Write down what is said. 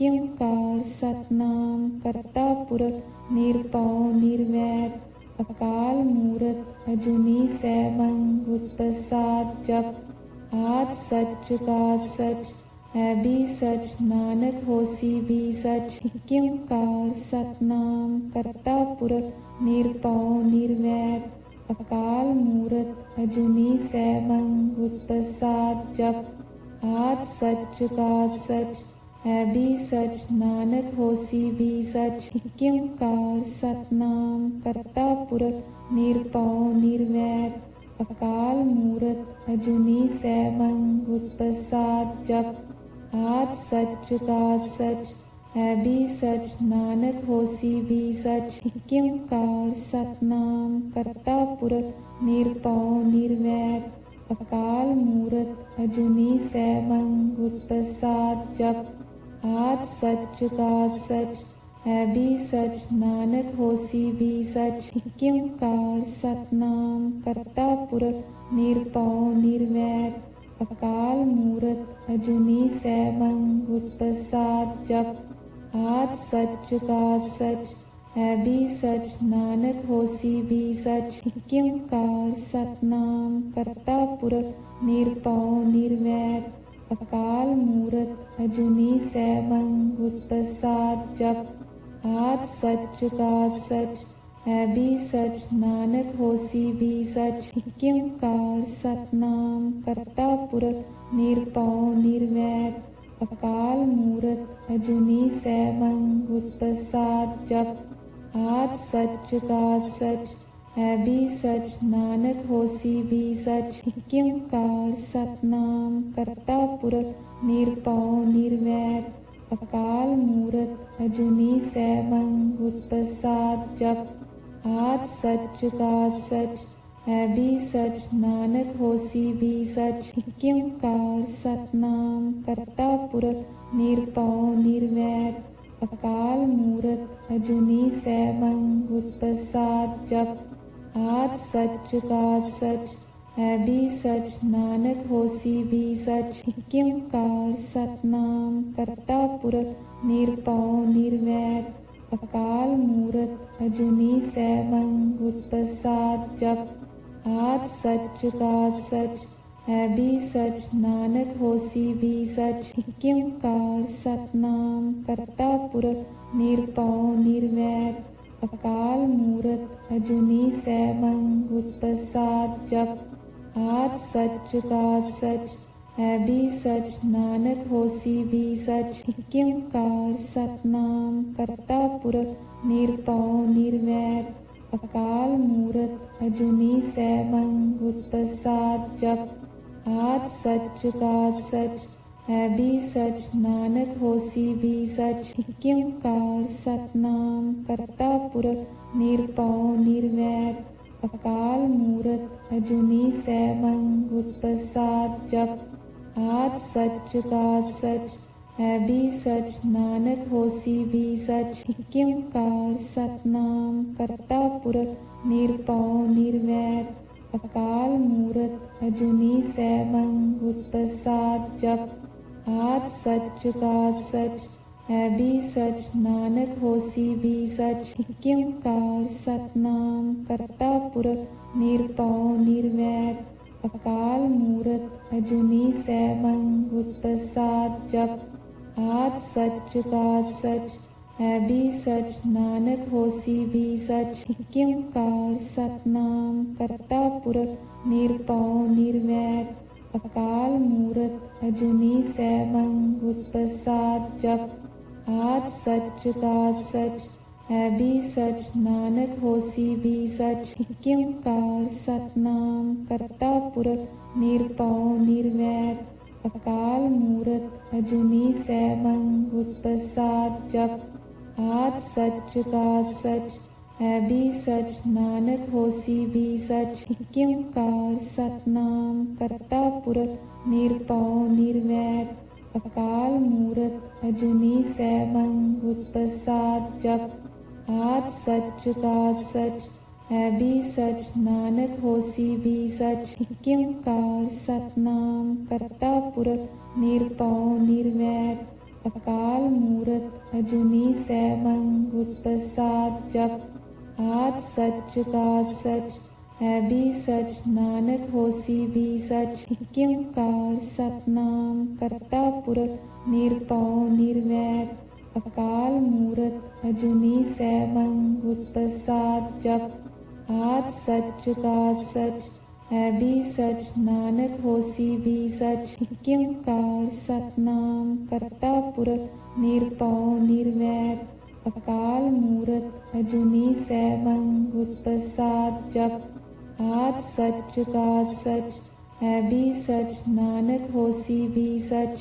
ਓੰਕਾਰ ਸਤਨਾਮ ਕਰਤਾ ਪੁਰਖ ਨਿਰਭਉ ਨਿਰਵੈਰ ਅਕਾਲ ਮੂਰਤ ਅਜੂਨੀ ਸੈਭੰ ਗੁਰ ਜਪ ਆਦ ਸਚ ਜੁਗਾਦ ਸਚ ਹੈ ਵੀ ਸਚ ਨਾਨਕ ਹੋਸੀ ਵੀ ਸੱਚ ਓੰਕਾਰ ਸਤਨਾਮ ਕਰਤਾ ਪੁਰਖ ਨਿਰਭਉ ਨਿਰਵੈਰ ਅਕਾਲ ਮੂਰਤ ਅਜੂਨੀ ਸੈਭੰ ਗੁਰ ਜਪ ਆਦ ਸਚ ਜੁਗਾਦ ਸਚ है भी सच नानक होसी भी सच। क्यों का सतनाम करता पुरख निरपाओ निर्वैर। अकाल मूरत, अजुनी सैभंग, उत्पसाद जप। हाथ सच चुका सच, है भी सच नानक होसी भी सच। क्यों का सतनाम करता पुरख निरपाओ निर्वैर। अकाल मूरत, अजुनी सैभंग, उत्पसाद जप। ਆਦ ਸਚ ਜੁਗਾਦ ਸਚ, ਹੈ ਵੀ ਸਚ, ਨਾਨਕ ਹੋਸੀ ਵੀ ਸੱਚ। ਓੰਕਾਰ ਸਤਨਾਮ ਕਰਤਾ ਪੁਰਖ, ਨਿਰਭਉ ਨਿਰਵੈਰ। ਅਕਾਲ ਮੂਰਤ ਅਜੂਨੀ ਸੈਭੰ ਗੁਰ ਪ੍ਰਸਾਦ ਜਪ। ਆਦ ਸਚ ਜੁਗਾਦ ਸੱਚ, ਹੈ ਵੀ ਸਚ, ਨਾਨਕ ਹੋਸੀ ਵੀ ਸਚ। ਸੱਚ ਓੰਕਾਰ ਸਤਨਾਮ ਕਰਤਾ ਪੁਰਖ, ਨਿਰਭਉ ਨਿਰਵੈਰ। अकाल मूर्त अजुनी सैभंग उत्पसाद जप। हाथ सच चुका सच, है भी सच, नानक होसी भी सच। इक्यंकार सतनाम करता पुरख निरपाओ निर्वैत अकाल मूरत अजुनी सैभंग उत्पसाद जप। हाथ सच चुका सच है भी सच नानक होसी भी सच। क्यों का सतनाम करता पुरख निरपाओ निर्वैर। अकाल मूरत अजुनी सैव उत्पाद जप। आद सच चुका सच। है भी सच नानक होसी भी सच। क्यों का सतनाम करता पुरख निरपाओ निर्वैर। अकाल मूरत अजुनी सैव उत्पाद जप। सच सच चुकात सच, है भी सच, नानक होसी भी सच। क्यों का सतनाम करता पुरख, निरपाओ निर्वैर। अकाल मूरत, अजुनी सैवंग उत्पसात जप। आद सच चुकात सच, है भी सच, नानक होसी भी सच। क्यों का सतनाम करता पुरख, निरपाओ निर्वैर। अकाल मूर्त अजुनी सैभंग उत्पसाद जप। आज सच चुका सच, है भी सच, नानक होसी भी सच। क्योंकार सतनाम करता पुरख, निरपाओ निर्वैर। अकाल मूर्त अजुनी सैभंग उत्पसाद जप। आज सच चुका सच है भी सच नानक होसी भी सच। क्यों का सतनाम करता पुरख, निरपाओ निर्वैर। अकाल मूरत, अजुनी सैभंग उत्पसाद जप। आद सच का सच, है भी सच नानक होसी भी सच। क्यों का सतनाम करता पुरख, निरपाओ निर्वैर। अकाल मूरत, अजुनी सैवं उत्पसाद जप। ਗੁਰ ਸਚ ਜਪ ਸਚ, ਹੈ ਵੀ ਸਚ, ਨਾਨਕ ਹੋਸੀ ਵੀ ਸੱਚ। ਕਾ ਸਤਨਾਮ, ਕਰਤਾ ਪੁਰਖ, ਨਿਰਭਉ, ਨਿਰਵੈਰ। ਅਕਾਲ ਮੂਰਤ, ਅਜੂਨੀ ਸੈਭੰ ਗੁਰ ਪ੍ਰਸਾਦ ਜਪ। ਆਦ ਸਚ ਜੁਗਾਦ ਸੱਚ, ਹੈ ਵੀ ਸਚ, ਨਾਨਕ ਹੋਸੀ ਵੀ ਸੱਚ। ਕਾ ਸਤਨਾਮ, ਕਰਤਾ ਪੁਰਖ, ਨਿਰਭਉ, ਨਿਰਵੈਰ। अकाल मूरत अजुनी सैभंग उत्पसाद जप। आज सच चुकाद सच, है भी सच, नानक होसी भी सच। क्यों का सतनाम करता पुरख, निरपाओ निर्वैर। अकाल मूर्त अजुनी सैभंग उत्पसाद जप। आज सच चुकाद सच, है भी सच, नानक होसी भी सच। क्यों का सतनाम ਕਰਤਾ ਪੁਰਖ ਨਿਰਭਉ ਨਿਰਵੈਰ ਅਕਾਲ ਮੂਰਤ ਅਜੂਨੀ ਸੈਭੰ ਗੁਰ ਜਪ, ਆਦ ਸਚ ਜੁਗਾਦ ਸਚ, ਹੈ ਵੀ ਸਚ, ਨਾਨਕ ਹੋਸੀ ਵੀ ਸਚ ਸੱਚ ਕਾ ਸਤਨਾਮ ਕਰਤਾ ਪੁਰਖ ਨਿਰਭਉ ਨਿਰਵੈਰ ਅਕਾਲ ਮੂਰਤ ਅਜੂਨੀ ਸੈਭੰ ਗੁਰ ਜਪ, ਆਦ ਸੱਚ ਜੁਗਾਦ ਸੱਚ है भी सच, नानक होसी भी सच। क्यों का सतनाम करता पुरख निरपाओ निर्वैर। अकाल मूरत, अजुनी सैवं गुरप्रसाद जप। आज सच चुका सच, है भी सच, नानक होसी भी सच। क्यों का सतनाम करता पुरख निरपाओ निर्वैर। अकाल मूरत, अजुनी सैवं गुरप्रसाद जप। आज सच का सच है भी सच नानक होसी भी सच।